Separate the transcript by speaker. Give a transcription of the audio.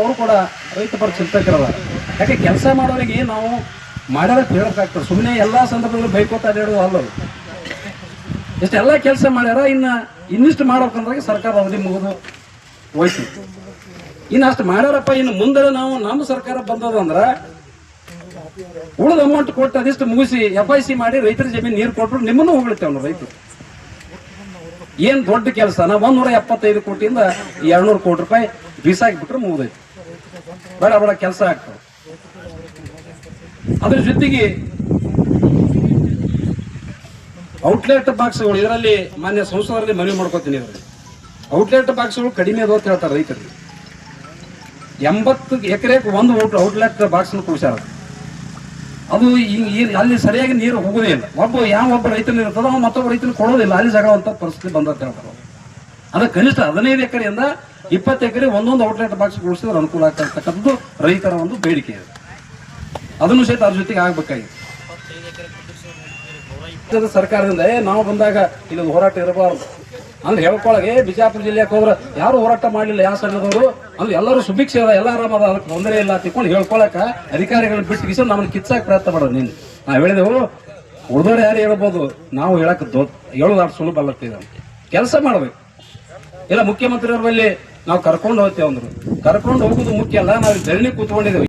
Speaker 1: ಅವರು ಕೂಡ ರೈತ ಪರ ಚಿಂತಕರದ ಯಾಕೆ ಕೆಲಸ ಮಾಡೋರಿಗೆ ನಾವು ಮಾಡಿದ್ರೆ ಹೇಳಬೇಕಾಗ್ತದೆ ಸುಮ್ಮನೆ ಎಲ್ಲಾ ಸಂದರ್ಭದಲ್ಲೂ ಬೈಕೋತ ಅಡ್ಯಾಡೋದು ಅಲ್ಲದು ಇಷ್ಟೆಲ್ಲ ಕೆಲಸ ಮಾಡ್ಯಾರ, ಇನ್ನ ಇನ್ನಿಷ್ಟು ಮಾಡ್ಬೇಕಂದ್ರೆ ಸರ್ಕಾರ ಅವಧಿ ಮುಗಿದು ಹೋಯ್ತು. ಇನ್ನು ಅಷ್ಟು ಮಾಡ್ಯಾರಪ್ಪ, ಇನ್ನು ಮುಂದೆ ನಾವು ನಮ್ಮ ಸರ್ಕಾರ ಬಂದದಂದ್ರ ಉಳಿದ ಅಮೌಂಟ್ ಕೊಟ್ಟು ಅದಿಷ್ಟು ಮುಗಿಸಿ ಎಫ್ ಐ ಸಿ ಮಾಡಿ ರೈತರ ಜಮೀನು ನೀರು ಕೊಟ್ಟರು ನಿಮ್ಮನ್ನು ಹೋಗ್ಲಿತ್ತೇವ್ ನಾವು ರೈತರು. ಏನ್ ದೊಡ್ಡ ಕೆಲಸ, ನಾವು ಒಂದೂರ ಎಪ್ಪತ್ತೈದು ಕೋಟಿಯಿಂದ ಎರಡ್ನೂರು ಕೋಟಿ ರೂಪಾಯಿ ಬೀಸಾಕ್ಬಿಟ್ರೆ ಮುಗಿದೈತಿ. ಬಡ ಬಡ, ಕೆಲಸ ಆಗ್ತವೆ ಅದ್ರ ಜೊತೆಗೆ ಔಟ್ಲೆಟ್ ಬಾಕ್ಸ್ಗಳು, ಇದರಲ್ಲಿ ಮಾನ್ಯ ಸಂಸದರಲ್ಲಿ ಮನವಿ ಮಾಡ್ಕೋತೀನಿ ಇದರಲ್ಲಿ ಔಟ್ಲೆಟ್ ಬಾಕ್ಸ್ಗಳು ಕಡಿಮೆ ಅದು ಅಂತ ಹೇಳ್ತಾರೆ ರೈತರಿಗೆ ಎಂಬತ್ತು ಎಕರೆಗೆ ಒಂದು ಔಟ್, ಔಟ್ಲೆಟ್ ಬಾಕ್ಸ್ ಕುಡಿಸ್ಯಾರ ಅದು ಅಲ್ಲಿ ಸರಿಯಾಗಿ ನೀರು ಹೋಗೋದೇ ಇಲ್ಲ. ಒಬ್ಬ ಯಾವ ಒಬ್ಬ ರೈತನ ಇರ್ತದ ಮತ್ತೊಬ್ಬ ರೈತನ ಕೊಡೋದಿಲ್ಲ. ಅಲ್ಲಿ ಜಾಗವಂತ ಪರಿಸ್ಥಿತಿ ಬಂದಂತ ಹೇಳ್ತಾರೆ ಅದ ಕನಿಷ್ಠ ಹದಿನೈದು ಎಕರೆಯಿಂದ ಇಪ್ಪತ್ತು ಎಕರೆ ಒಂದೊಂದು ಔಟ್ಲೆಟ್ ಬಾಕ್ಸ್ ಕೊಡಿಸಿದ್ರೆ ಅನುಕೂಲ ಆಗ್ತಕ್ಕಂಥದ್ದು ರೈತರ ಒಂದು ಬೇಡಿಕೆ ಇದೆ. ಅದನ್ನು ಸಹಿತ ಅದ್ರ ಜೊತೆಗೆ ಆಗ್ಬೇಕಾಗಿದೆ. ಸರ್ಕಾರದಿಂದ ನಾವು ಬಂದಾಗ ಇಲ್ಲಿ ಹೋರಾಟ ಇರಬಾರ್ದು. ಅಂದ್ರೆ ಹೇಳ್ಕೊಳಗೆ ಬಿಜಾಪುರ ಜಿಲ್ಲೆಗೆ ಹೋದ್ರೆ ಯಾರು ಹೋರಾಟ ಮಾಡಲಿಲ್ಲ, ಯಾವ ಸಣ್ಣದವರು ಅಂದ್ರೆ ಎಲ್ಲರೂ ಸುಭಿಕ್ಷೆ ಅದ, ಎಲ್ಲ ಆರಾಮ ಅದಕ್ಕೆ ತೊಂದರೆ ಇಲ್ಲ ತಿಳ್ಕೊಂಡು ಹೇಳ್ಕೊಳಕ ಅಧಿಕಾರಿಗಳನ್ನ ಬಿಟ್ಟು ನಮ್ಮನ್ನ ಕಿಚ್ಚಾಕ ಪ್ರಯತ್ನ ಮಾಡೋದು ನೀನು. ನಾವು ಹೇಳಿದೆವು, ಉಳಿದವ್ರು ಯಾರು ಹೇಳ್ಬೋದು? ನಾವು ಹೇಳಕ್ ದೊ ಹೇಳೋದು ಸುಲಭ ಅಲ್ಲ ಕೆಲಸ ಮಾಡ್ಬೇಕು. ಇಲ್ಲ, ಮುಖ್ಯಮಂತ್ರಿಯವ್ರ ಬಳಿ ನಾವು ಕರ್ಕೊಂಡು ಹೋಗ್ತೇವೆ ಅಂದ್ರು. ಕರ್ಕೊಂಡು ಹೋಗೋದು ಮುಖ್ಯ ಅಲ್ಲ ನಾವು ಧರಣಿ ಕೂತ್ಕೊಂಡಿದ್ದೇವೆ